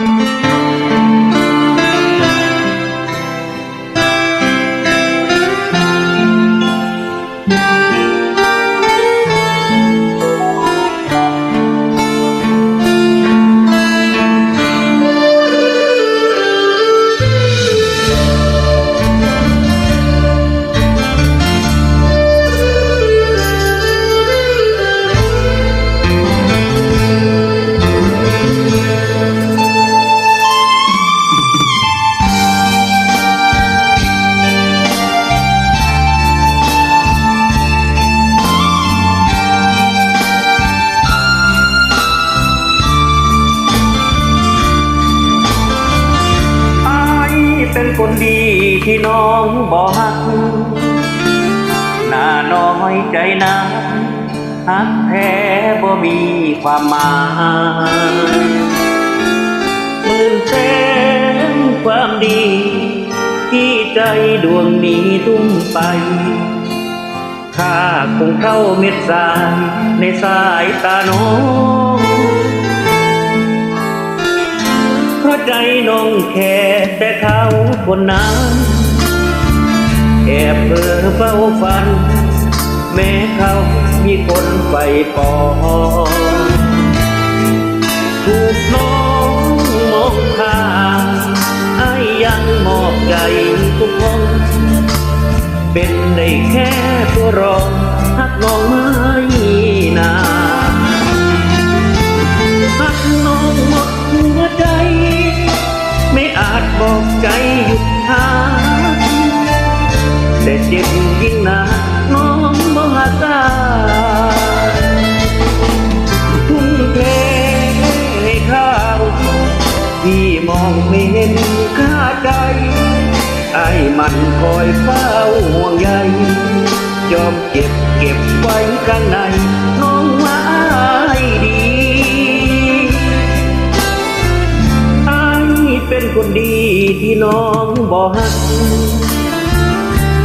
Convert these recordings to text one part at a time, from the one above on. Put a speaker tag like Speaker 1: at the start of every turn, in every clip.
Speaker 1: อ คนดีที่น้องบ่ฮักหน้าน้อยใจนะฮักแท้บ่มีความหมายหมื่นแสนความดี ที่ใจดวงนี้ทุ่มไปข้าคงเข้าเม็ดทรายในสายตาน้อง ใจน้องแค่แต่เขาคนนั้นแอบเพ้อเฝ้าฝัน แม้เขามีคนไฟปองถูกน้องมองข้าไอ้ายยังมอบใจทุกคนเป็นได้แค่ตัวรองหักน้องไม่นาน บอกใจหยุดหาแต่เจ็บยิ่งนาน้องบ่หาตาทุ่มเทให้ข้าวที่มองไม่เห็นค่าใจไอ้มันคอยเฝ้าห่วงใย ยอมเก็บเก็บไว้ข้างใน เป็นคนดีที่น้องบ่ฮัก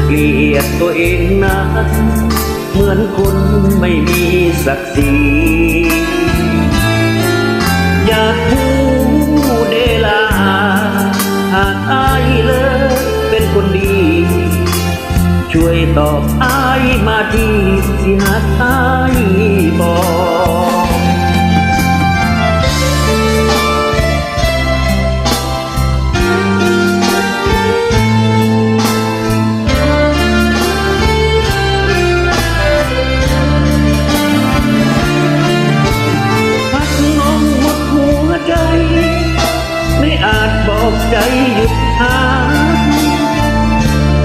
Speaker 1: เกลียดตัวเองนะเหมือนคนไม่มีศักดิ์ศรีอยากพูดเดลาหากอายเลยเป็นคนดี ช่วยตอบอายมาทีสิหากอาย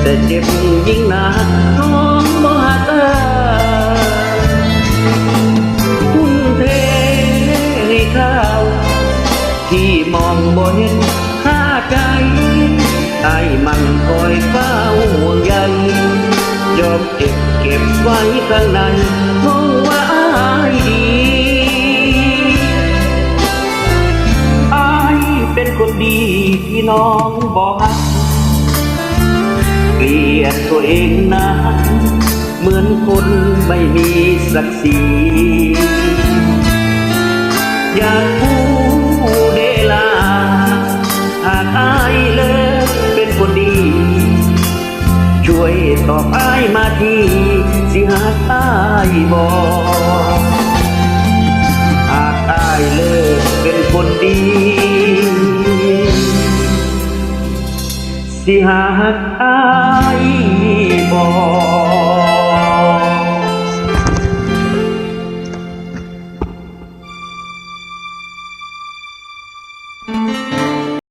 Speaker 1: แต่เจ็บยิ่งหนักน้องบ่หาตาทุ่มเทให้ข้าวที่มองบ่เห็นค่าใจไอ้มันคอยเฝ้าห่วงใยยอมเก็บเก็บไว้ข้างในเพราะว่าอายดีอายเป็นคนดีที่น้องบอกฮัก เกลียดตัวเองนะเหมือนคนไม่มีศักดิ์ศรีอยากพูดเดลา หากอายเลยเป็นคนดี ช่วยตอบอายมาทีสิหากอายบอกหากอายเลิกเป็นคนดี สิหาหักอายบอก